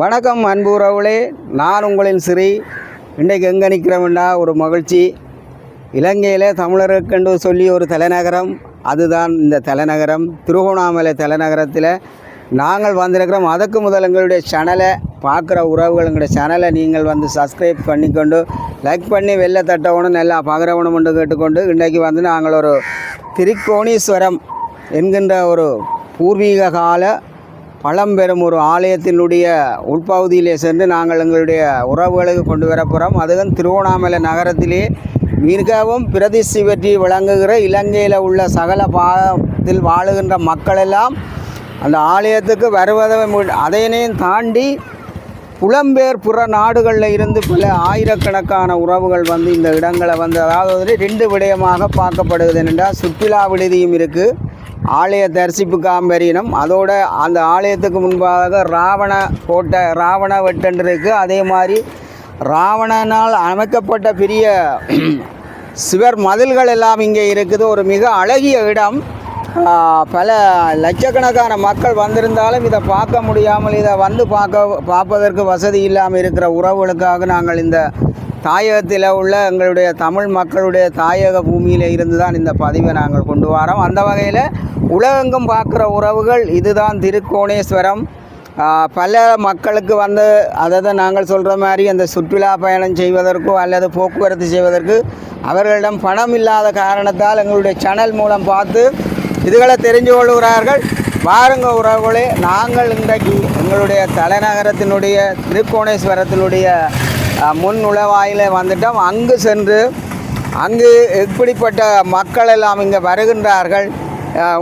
வணக்கம் அன்பு உறவுகளே. நான் உங்களின் சிறி. இன்றைக்கு எங்கே நிற்கிறோம்னா ஒரு மகிழ்ச்சி. இலங்கையில் தமிழருக்கென்று சொல்லி ஒரு தலைநகரம். அதுதான் இந்த தலைநகரம். திருகோணாமலை தலைநகரத்தில் நாங்கள் வந்திருக்கிறோம். அதுக்கு முதல் எங்களுடைய சேனலை பார்க்குற உறவுகள் எங்களுடைய சேனலை நீங்கள் வந்து சப்ஸ்கிரைப் பண்ணிக்கொண்டு லைக் பண்ணி வெளில தட்டவனும் நல்லா பகிரவணும் என்று கேட்டுக்கொண்டு இன்றைக்கு வந்து நாங்கள் ஒரு திருக்கோணீஸ்வரம் என்கின்ற ஒரு பூர்வீக கால பழம்பெரும் ஒரு ஆலயத்தினுடைய உள்பகுதியிலே சென்று நாங்கள் எங்களுடைய உறவுகளுக்கு கொண்டு வரப்போகிறோம் அதுவும் திருவண்ணாமலை நகரத்திலே மிகவும் பிரதிஷ்டி பெற்றி விளங்குகிற இலங்கையில் உள்ள சகல பாகத்தில் வாழுகின்ற மக்களெல்லாம் அந்த ஆலயத்துக்கு வருவதை அதையினையும் தாண்டி புலம்பெயர் புற நாடுகளில் இருந்து பல ஆயிரக்கணக்கான உறவுகள் வந்து இந்த இடங்களை வந்து அதாவது ரெண்டு விடயமாக பார்க்கப்படுகிறது. என்னென்றால் சுற்றுலா விடுதியும் இருக்குது ஆலய தரிசிப்பு காம்பரியனம். அதோட அந்த ஆலயத்துக்கு முன்பாக ராவண கோட்டை ராவண வெட்டன் இருக்குது அதே மாதிரி ராவணனால் அமைக்கப்பட்ட பெரிய சிவர் மதில்கள் எல்லாம் இங்கே இருக்குது. ஒரு மிக அழகிய இடம். பல லட்சக்கணக்கான மக்கள் வந்திருந்தாலும் இதை பார்க்க முடியாமல் இதை வந்து பார்க்க பார்ப்பதற்கு வசதி இல்லாமல் இருக்கிற உறவுகளுக்காக நாங்கள் இந்த தாயகத்தில் உள்ள எங்களுடைய தமிழ் மக்களுடைய தாயக பூமியில் இருந்து தான் இந்த பதிவை நாங்கள் கொண்டு வரோம். அந்த வகையில் உலகெங்கும் பார்க்குற உறவுகள் இதுதான் திருக்கோணேஸ்வரம். பல மக்களுக்கு வந்து அதை நாங்கள் சொல்கிற மாதிரி அந்த சுற்றுலா பயணம் செய்வதற்கோ அல்லது போக்குவரத்து செய்வதற்கு அவர்களிடம் பணம் இல்லாத காரணத்தால் எங்களுடைய சேனல் மூலம் பார்த்து இதுகளை தெரிஞ்சு கொள்கிறார்கள். வாருங்க உறவுகளே நாங்கள் இன்றைக்கு எங்களுடைய தலைநகரத்தினுடைய திருக்கோணேஸ்வரத்தினுடைய முன் நுழைவாயில வந்துட்டோம். அங்கு சென்று அங்கு எப்படிப்பட்ட மக்கள் எல்லாம் இங்கே வருகின்றார்கள்.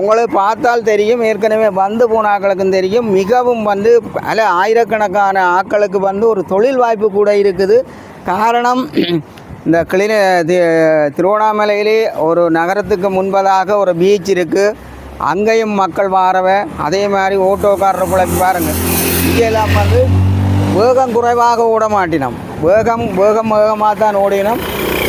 உங்களை உங்களுக்கு பார்த்தால் தெரியும் ஏற்கனவே வந்து போன ஆக்களுக்கும் தெரியும். மிகவும் வந்து பல ஆயிரக்கணக்கான ஆக்களுக்கு வந்து ஒரு தொழில் வாய்ப்பு கூட இருக்குது. காரணம் இந்த கிளின தி- திருவண்ணாமலையிலே ஒரு நகரத்துக்கு முன்பதாக ஒரு பீச் இருக்குது அங்கேயும் மக்கள் வாரவ. அதே மாதிரி ஓட்டோக்காரர் பிழைப்பு பாருங்கள் இங்கெல்லாம் வந்து வேகம் குறைவாக ஓட மாட்டினோம். வேகம் வேகம் வேகமாக தான் ஓடினோம்.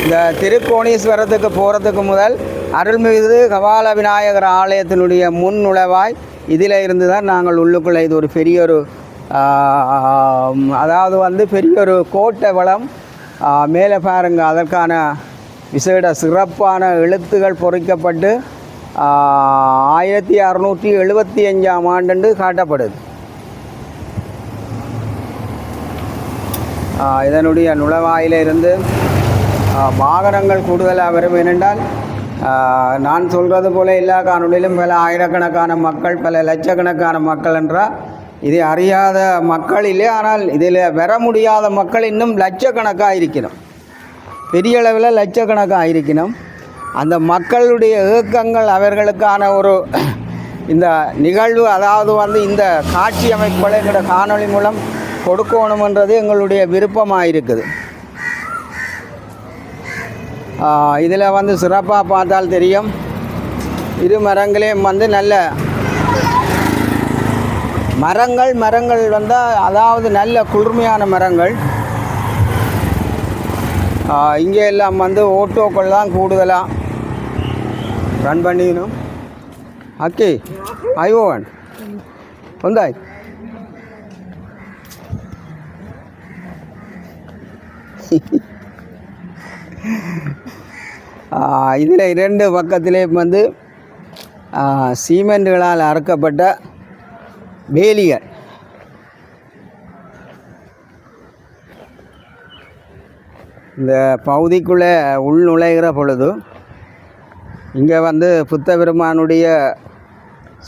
இந்த திருக்கோணீஸ்வரத்துக்கு போகிறதுக்கு முதல் அருள்மிகு கபால விநாயகர் ஆலயத்தினுடைய முன் நுழைவாய். இதில் இருந்து தான் நாங்கள் உள்ளுக்குள்ளே இது ஒரு பெரிய ஒரு அதாவது வந்து பெரிய ஒரு கோட்டை வளம். மேலே பாருங்க அதற்கான விசேட சிறப்பான எழுத்துகள் பொறிக்கப்பட்டு ஆயிரத்தி அறுநூற்றி எழுபத்தி அஞ்சாம் ஆண்டு காட்டப்படுது. இதனுடைய நுழைவாயிலிருந்து வாகனங்கள் கூடுதலாக வரும் ஏனென்றால் நான் சொல்கிறது போல எல்லா காணொலியிலும் பல ஆயிரக்கணக்கான மக்கள் பல லட்சக்கணக்கான மக்கள் என்றால் இதை அறியாத மக்கள் இல்லை ஆனால் இதில் வர முடியாத மக்கள் இன்னும் லட்சக்கணக்காக இருக்கணும் பெரிய அளவில் லட்சக்கணக்காக இருக்கணும் அந்த மக்களுடைய இயக்கங்கள் அவர்களுக்கான ஒரு இந்த நிகழ்வு அதாவது வந்து இந்த காட்சி அமைப்புகளை எங்களோட காணொளி மூலம் கொடுக்கணுமன்றது எங்களுடைய விருப்பமாக இருக்குது இதில் வந்து சிறப்பாக பார்த்தால் தெரியும். இரு மரங்களையும் வந்து நல்ல மரங்கள் மரங்கள் வந்தால் அதாவது நல்ல குளிர்மையான மரங்கள். இங்கே எல்லாம் வந்து ஓட்டோக்கள் தான் கூடுதலாக ரன் பண்ணிக்கணும். அக்கி ஐவோவன் வந்தாய். இதில் இரண்டு பக்கத்திலே வந்து ஆ, சீமெண்டுகளால் அறுக்கப்பட்ட வேலிகள் இந்த பகுதிக்குள்ளே உள் நுழைகிற பொழுது இங்கே வந்து புத்த பெருமானுடைய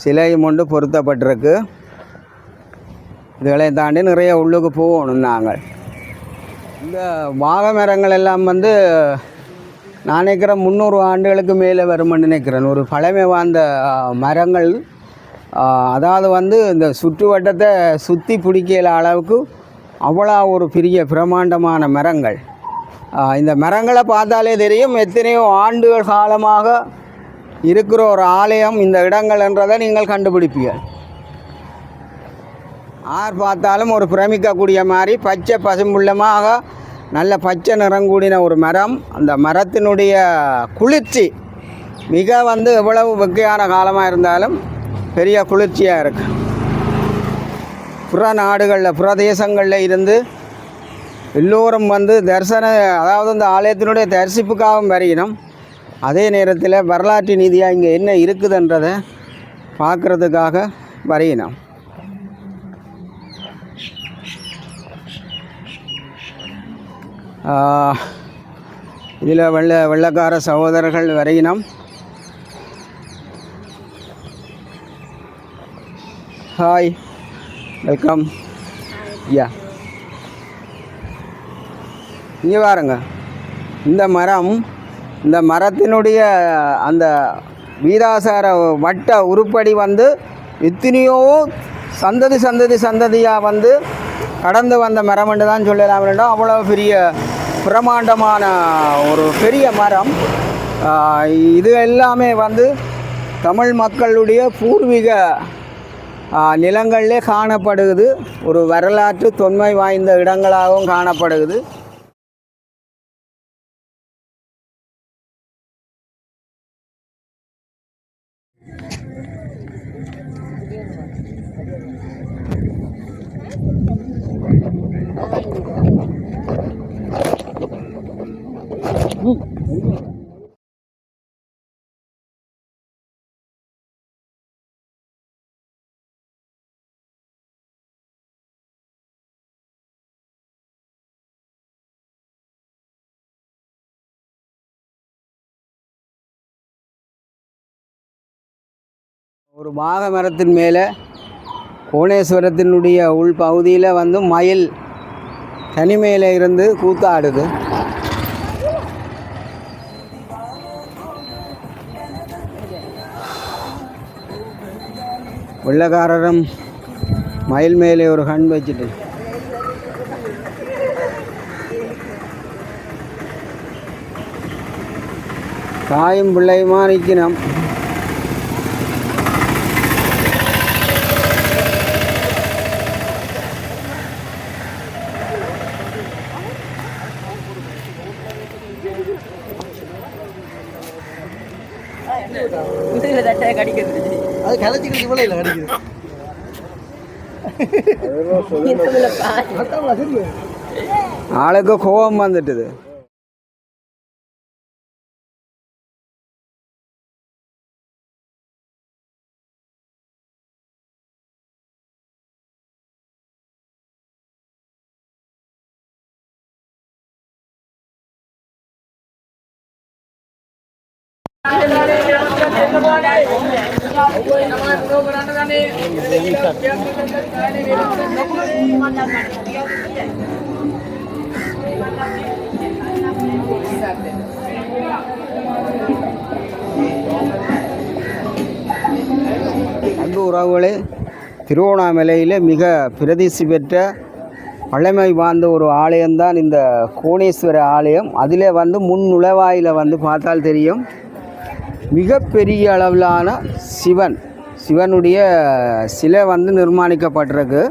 சிலையும் ஒன்று பொருத்தப்பட்டிருக்கு. இதுகளை தாண்டி நிறைய உள்ளுக்கு போகணும் நாங்கள். இந்த வாக மரங்கள் எல்லாம் வந்து நான் நினைக்கிறேன் முந்நூறு ஆண்டுகளுக்கு மேலே வரும்னு நினைக்கிறேன். ஒரு பழமை வாய்ந்த மரங்கள் அதாவது வந்து இந்த சுற்றுவட்டத்தை சுற்றி பிடிக்கிற அளவுக்கு அவ்வளோ ஒரு பெரிய பிரமாண்டமான மரங்கள். இந்த மரங்களை பார்த்தாலே தெரியும் எத்தனையோ ஆண்டுகள் காலமாக இருக்கிற ஒரு ஆலயம் இந்த இடங்கள் என்றதை நீங்கள் கண்டுபிடிப்பீர்கள். ஆர் பார்த்தாலும் ஒரு பிரமிக்கக்கூடிய மாதிரி பச்சை பசும்புள்ளமாக நல்ல பச்சை நிறம் கூடின ஒரு மரம். அந்த மரத்தினுடைய குளிர்ச்சி மிக வந்து எவ்வளவு வெக்கையான காலமாக இருந்தாலும் பெரிய குளிர்ச்சியாக இருக்கு. புற நாடுகளில் புற தேசங்களில் இருந்து எல்லோரும் வந்து தரிசன அதாவது இந்த ஆலயத்தினுடைய தரிசிப்புக்காகவும் வரையினோம் அதே நேரத்தில் வரலாற்று நீதியாக இங்கே என்ன இருக்குதுன்றதை பார்க்குறதுக்காக வரையினோம் இதில் வெள்ள வெள்ளக்கார சகோதரர்கள் வரையினோம் ஹாய் வெல்கம் யா இங்கே பாருங்க. இந்த மரம் இந்த மரத்தினுடைய அந்த வீராசார வட்ட உருப்படி வந்து எத்தனையோ சந்ததி சந்ததி சந்ததியாக வந்து கடந்து வந்த மரம்னு தான் சொல்லலாம் வேண்டும் அவ்வளோ பெரிய பிரமாண்டமான ஒரு பெரிய மரம். இது எல்லாமே வந்து தமிழ் மக்களுடைய பூர்வீக நிலங்களிலே காணப்படுகிறது. ஒரு வரலாற்று தொன்மை வாய்ந்த இடங்களாகவும் காணப்படுகிறது. ஒரு மாக மரத்தின் மேலே கோணேஸ்வரத்தினுடைய உள் பகுதியில் வந்து மயில் தனிமையில் இருந்து கூத்தாடுது. வெள்ளக்காரரும் மயில் மேலே ஒரு கண் வச்சுட்டு. தாயும் பிள்ளையுமா நிற்கணும் அது கலைச்சிக்கிட்டு இவ்வளோ இல்லை கிடைக்குது முதுகுல பால் அதான் தெரியும் ஆளுக்கு கோபம் வந்துட்டுது. அன்பு உறவுகளே திருவண்ணாமலையில் மிக பிரதிசி பெற்ற பழமை வாய்ந்த ஒரு ஆலயம்தான் இந்த கோணேஸ்வர ஆலயம். அதில் வந்து முன் நுழைவாயில் வந்து பார்த்தால் தெரியும். மிகப்பெரிய அளவிலான சிவன் சிவனுடைய சிலை வந்து நிர்மாணிக்கப்பட்டிருக்கு.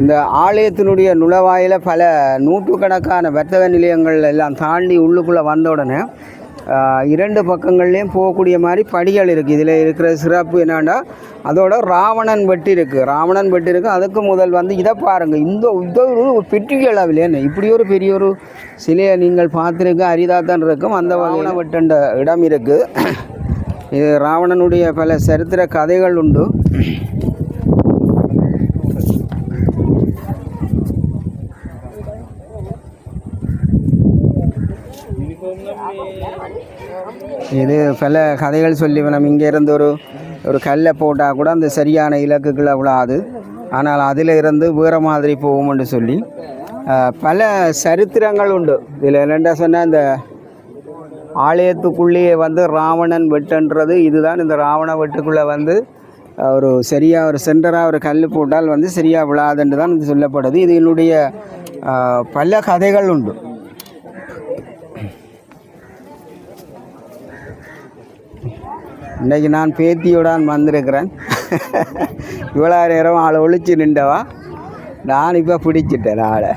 இந்த ஆலயத்தினுடைய நுழைவாயில் பல நூற்றுக்கணக்கான வர்த்தக நிலையங்கள் எல்லாம் தாண்டி உள்ளுக்குள்ளே வந்த உடனே இரண்டு பக்கங்கள்லேயும் போகக்கூடிய மாதிரி படிகள் இருக்குது இதில் இருக்கிற சிறப்பு என்னென்னா அதோட ராவணன் வெட்டி இருக்குது ராவணன் வெட்டி இருக்குது அதுக்கு முதல் வந்து இதை பாருங்கள் இந்த இதோ ஒரு பெட்டி அளவிலேன்னு இப்படி ஒரு பெரிய ஒரு சிலையை நீங்கள் பார்த்துருக்க அரிதாத்தான் இருக்கும். அந்த ராவண வெட்டுன்ற இடம் இருக்குது இது ராவணனுடைய பல சரித்திர கதைகள் உண்டு. இது பல கதைகள் சொல்லி நம்ம இங்கேருந்து ஒரு ஒரு கல்லை போட்டால் கூட அந்த சரியான இலக்குகளை விழாது ஆனால் அதில் இருந்து வேறு மாதிரி போகும்னு சொல்லி பல சரித்திரங்கள் உண்டு. இதில் என்னென்ன சொன்னால் இந்த ஆலயத்துக்குள்ளேயே வந்து ராவணன் வெட்டுன்றது இதுதான் இந்த ராவண வெட்டுக்குள்ளே வந்து ஒரு சரியாக ஒரு சென்டராக ஒரு கல் போட்டால் வந்து சரியாக விழாதுன்னு தான் இது சொல்லப்படுது. இது என்னுடைய பல கதைகள் உண்டு. இன்றைக்கி நான் பேத்தியோடான் வந்திருக்கிறேன். இவ்வளோ நேரம் ஆளை ஒழிச்சு நின்றவா? நான் இப்போ பிடிச்சிட்டேன் ஆளை.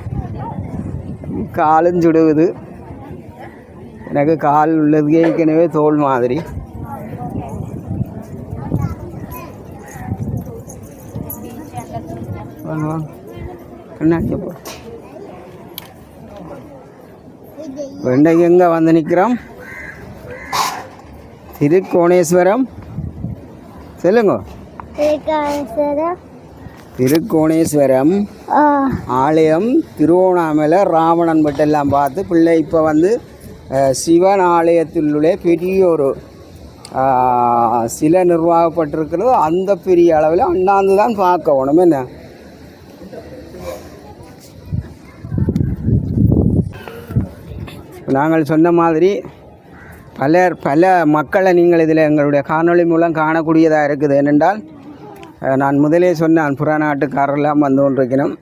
காலும் சுடுகுது. எனக்கு கால் உள்ளது. ஏற்கனவே தோல் மாதிரி. இன்றைக்கு எங்கே வந்து நிற்கிறோம் திருக்கோணேஸ்வரம். சொல்லுங்க. திருக்கோணேஸ்வரம். ஆலயம் திருவோணாமலை ராவணன் பட்டெல்லாம் பார்த்து பிள்ளை இப்போ வந்து சிவன் ஆலயத்திலுள்ளே பெரிய ஒரு சிலை நிர்வாகப்பட்டிருக்கிறது. அந்த பெரிய அளவில் அண்ணாந்து தான் பார்க்கணும் என்ன? நாங்கள் சொன்ன மாதிரி பலர் பல மக்களை நீங்கள் இதில் எங்களுடைய காணொளி மூலம் காணக்கூடியதாக இருக்குது. ஏனென்றால் நான் முதலே சொன்னேன் புறநாட்டுக்காரெல்லாம் வந்து கொண்டிருக்கணும்.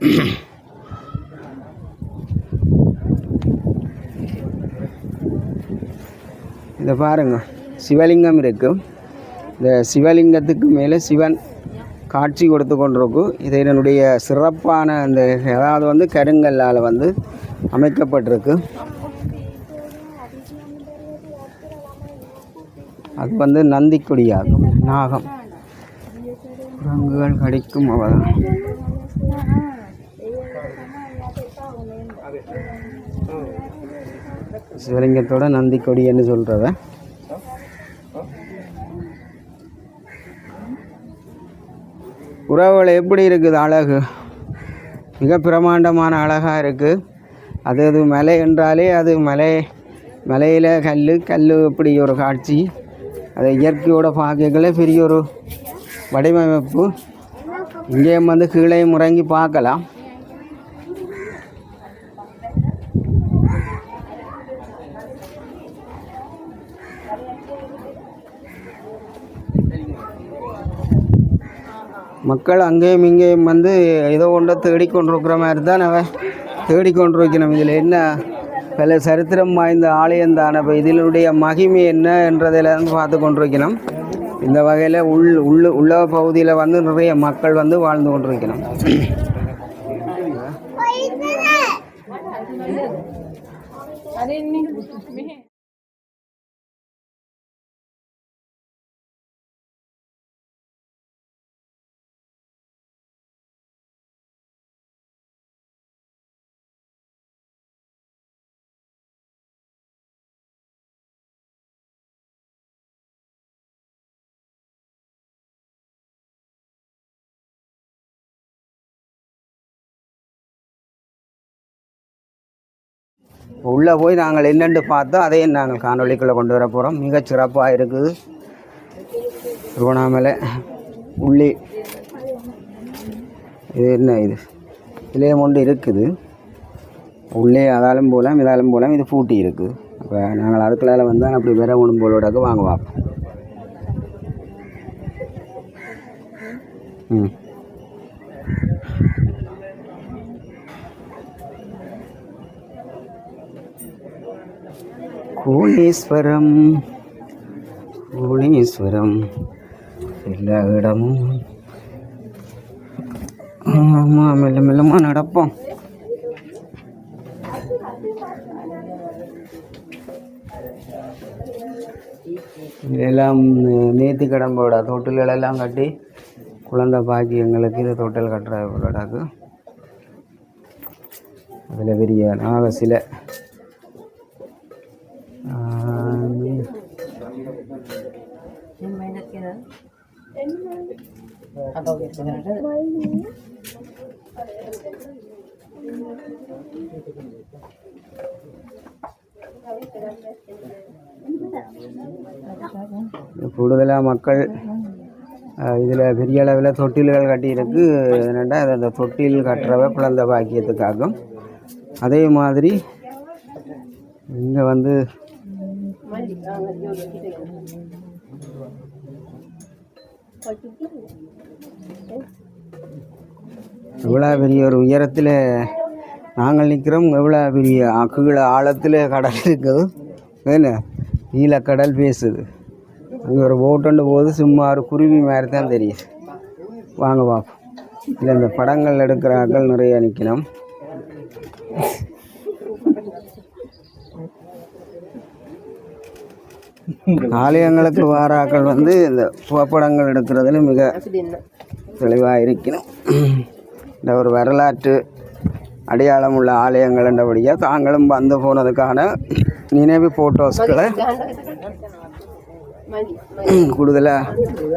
இதை பாருங்க. சிவலிங்கம் இருக்கும் இந்த சிவலிங்கத்துக்கு மேலே சிவன் காட்சி கொடுத்து கொண்டிருக்கும் இது என்னுடைய சிறப்பான அந்த அதாவது வந்து கருங்கல்லால் வந்து அமைக்கப்பட்டிருக்கு. அது வந்து நந்திக்கொடியாகும் நாகம். குரங்குகள் கடிக்கும் அவதான் சிவலிங்கத்தோட நந்திக்கொடின்னு சொல்கிறத உறவுகள் எப்படி இருக்குது? அழகு. மிக பிரமாண்டமான அழகாக இருக்குது அது அது மலை என்றாலே அது மலை மலையில் கல் கல் இப்படி ஒரு காட்சி. அதை இயற்கையோட பார்க்கல பெரிய ஒரு வடிவமைப்பு. இங்கேயும் வந்து கீழே முறங்கி பார்க்கலாம். மக்கள் அங்கேயும் இங்கேயும் வந்து ஏதோ ஒன்றை தேடிக்கொண்டிருக்கிற மாதிரி தான் அவன் தேடிக்கொண்டிருக்கணும். இதில் என்ன? பல சரித்திரம் வாய்ந்த ஆலயம் தான். அப்போ இதனுடைய மகிமை என்ன என்றதில் வந்து பார்த்து கொண்டிருக்கணும். இந்த வகையில் உள் உள்ள உள்ள பகுதியில் வந்து நிறைய மக்கள் வந்து வாழ்ந்து கொண்டிருக்கணும். உள்ளே போய் நாங்கள் என்னென்று பார்த்தோம் அதையும் நாங்கள் காணொளிக்குள்ளே கொண்டு வர போகிறோம். மிகச்சிறப்பாக இருக்குது. திருவண்ணாமலை உள்ளே. இது என்ன இது? இதுலேயே ஒன்று இருக்குது. உள்ளே அதாலும் போகலாம் இதாலும் போகலாம் இது பூட்டி இருக்குது. அப்போ நாங்கள் அதுக்குள்ளால வந்தால் அப்படி வேற ஒன்று போலோடக்கு வாங்க பார்ப்போம். ம். கோணேஸ்வரம் கோணேஸ்வரம் எல்லா இடமும். ஆமாம் மெல்ல மெல்லமாக நடப்போம். இதெல்லாம் நேத்தி கடம்போட தொட்டில்களெல்லாம் கட்டி குழந்தை பாக்கியங்களுக்கு இது தொட்டில் கட்டுறதாக்கு அதில் பெரிய நாக சிலை கூடுதலாக மக்கள் இதில் பெரிய அளவில் தொட்டில்கள் கட்டியிருக்கு. என்னென்னா அந்த தொட்டில் கட்டுறவ குழந்தை பாக்கியத்துக்காகும் அதே மாதிரி இங்கே வந்து எவ்வளோ பெரிய ஒரு உயரத்தில் நாங்கள் நிற்கிறோம் எவ்வளோ பெரிய ஆ- கீழே ஆழத்தில் கடல் இருக்குது. என்ன? நீலக்கடல் பேசுது. அங்கே ஒரு போட்டுண்டு போது சும்மா ஒரு குருவி மாதிரி தான் தெரியுது. வாங்க பார்ப்போம் இல்லை இந்த படங்கள் எடுக்கிற ஆட்கள் நிறைய நிற்கணும் ஆலயங்களுக்கு வாராக்கள் வந்து இந்த புகைப்படங்கள் எடுக்கிறதுல மிக தெளிவாக இருக்கணும் இந்த ஒரு வரலாற்று அடையாளம் உள்ள ஆலயங்கள் என்றபடியாக தாங்களும் வந்து போனதுக்கான நினைவு ஃபோட்டோஸ்களை கூடுதலாக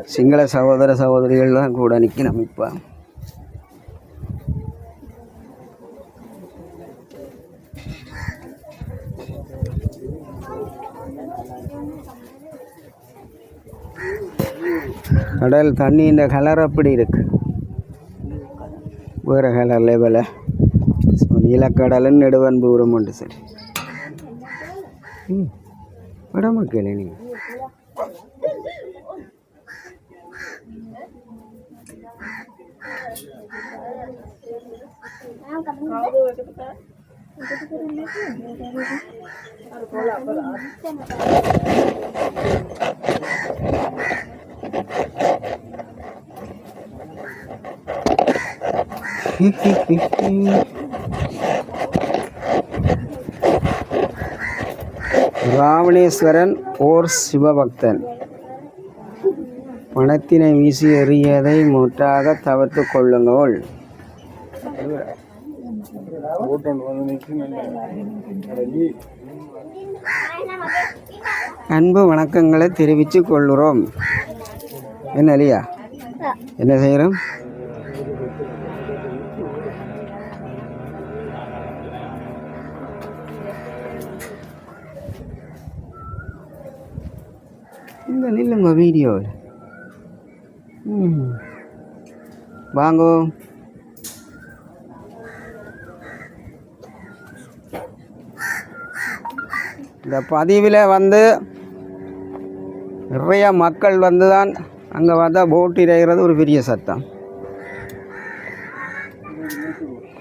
சிங்கள சகோதர சகோதரிகள் தான் கூட நிற்கணும் இப்போ. கடல் தண்ணி இந்த கலர் அப்படி இருக்கு. வேறு கலர் லெவலில் ஸோ நீலக்கடலும் நெடுவன்பூரும் உண்டு சரி. ம் வடமக்கல நீங்கள் ராவணேஸ்வரன் ஓர் சிவபக்தன். பணத்தினை வீசி எறியதை முற்றாக தவிர்த்து கொள்ளுங்கள். அன்பு வணக்கங்களை தெரிவித்துக் கொள்கிறோம். என்ன இல்லையா என்ன செய்கிறோம் இந்த நில்லுங்க வீடியோவில் ம். வாங்கோ. இந்த பதிவில் வந்து நிறைய மக்கள் வந்து தான் அங்கே பார்த்தா போட்டு இறைகிறது ஒரு பெரிய சத்தம்.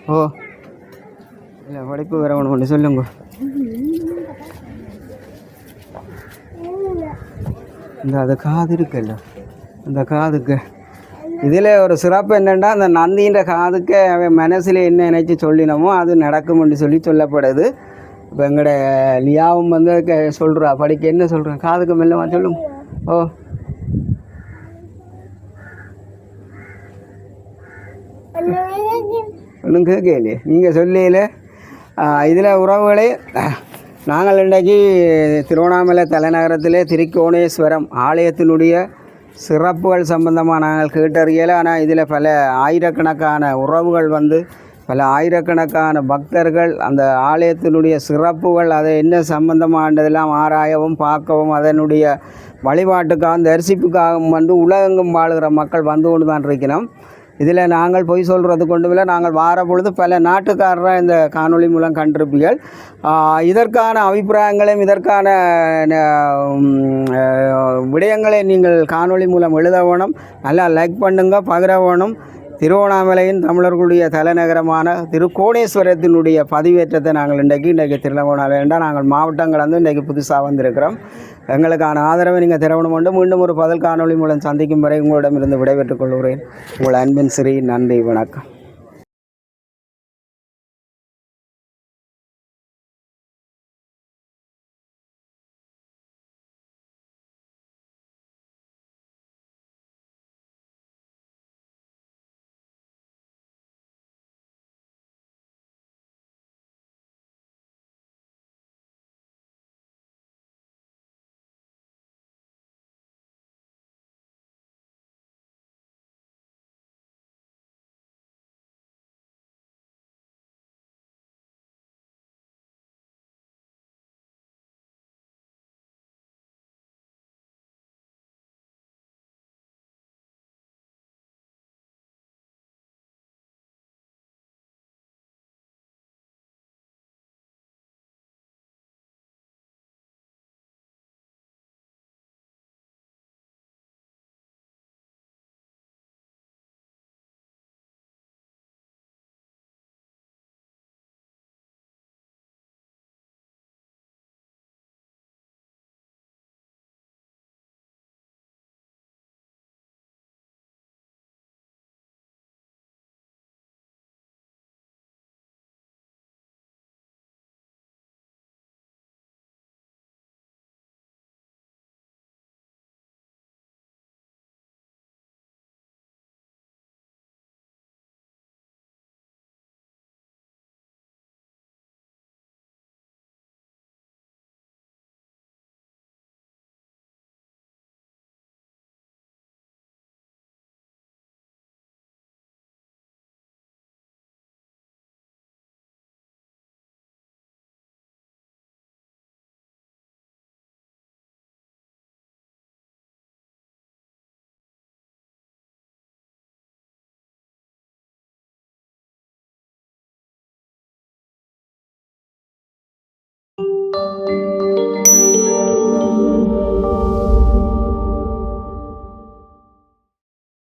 ஓ. இல்லை படிப்பு வேற ஒன்று ஒன்று சொல்லுங்க. இந்த அது காது இருக்குல்ல அந்த காதுக்கு. இதில் ஒரு சிறப்பு என்னென்னா அந்த நந்தின்ற காதுக்கு அவன் மனசில் என்ன நினைச்சு சொல்லினமோ அது நடக்கும்னு சொல்லி சொல்லப்படுது. இப்போ எங்களோட லியாவும் வந்து சொல்கிறா படிக்க என்ன சொல்கிறேன் காதுக்கு மெல்லமா சொல்லும் ஓ. ஒன்றும் கேட்கலையே. நீங்கள் சொல்லல இதில் உறவுகளே நாங்கள் இன்றைக்கு திருவண்ணாமலை தலைநகரத்திலே திருக்கோணேஸ்வரம் ஆலயத்தினுடைய சிறப்புகள் சம்பந்தமாக நாங்கள் கேட்டறியலை. ஆனால் இதில் பல ஆயிரக்கணக்கான உறவுகள் வந்து பல ஆயிரக்கணக்கான பக்தர்கள் அந்த ஆலயத்தினுடைய சிறப்புகள் அதை என்ன சம்பந்தமானதெல்லாம் ஆராயவும் பார்க்கவும் அதனுடைய வழிபாட்டுக்காகவும் தரிசிப்புக்காகவும் வந்து உலகெங்கும் வாழுகிற மக்கள் வந்து கொண்டு தான் இருக்கிறோம். இதில் நாங்கள் பொய் சொல்கிறது கொண்டு இல்லை நாங்கள் வார பொழுது பல நாட்டுக்காரராக இந்த காணொளி மூலம் கண்டிருப்பீர்கள். இதற்கான அபிப்பிராயங்களையும் இதற்கான விடயங்களை நீங்கள் காணொளி மூலம் எழுத வேணும். நல்லா லைக் பண்ணுங்கள் பகிர வேணும். திருவண்ணாமலையின் தமிழர்களுடைய தலைநகரமான திருக்கோணேஸ்வரத்தினுடைய பதிவேற்றத்தை நாங்கள் இன்றைக்கு இன்றைக்கு திருவண்ணாமலை என்றால் நாங்கள் மாவட்டம் கடந்து இன்றைக்கு புதுசாக வந்திருக்கிறோம். எங்களுக்கான ஆதரவை நீங்கள் திறவணும் கொண்டு மீண்டும் ஒரு பதில் காணொளி மூலம் சந்திக்கும் வரை உங்களிடமிருந்து விடைபெற்றுக் கொள்கிறேன். உங்கள் அன்பின் ஸ்ரீ நன்றி வணக்கம்.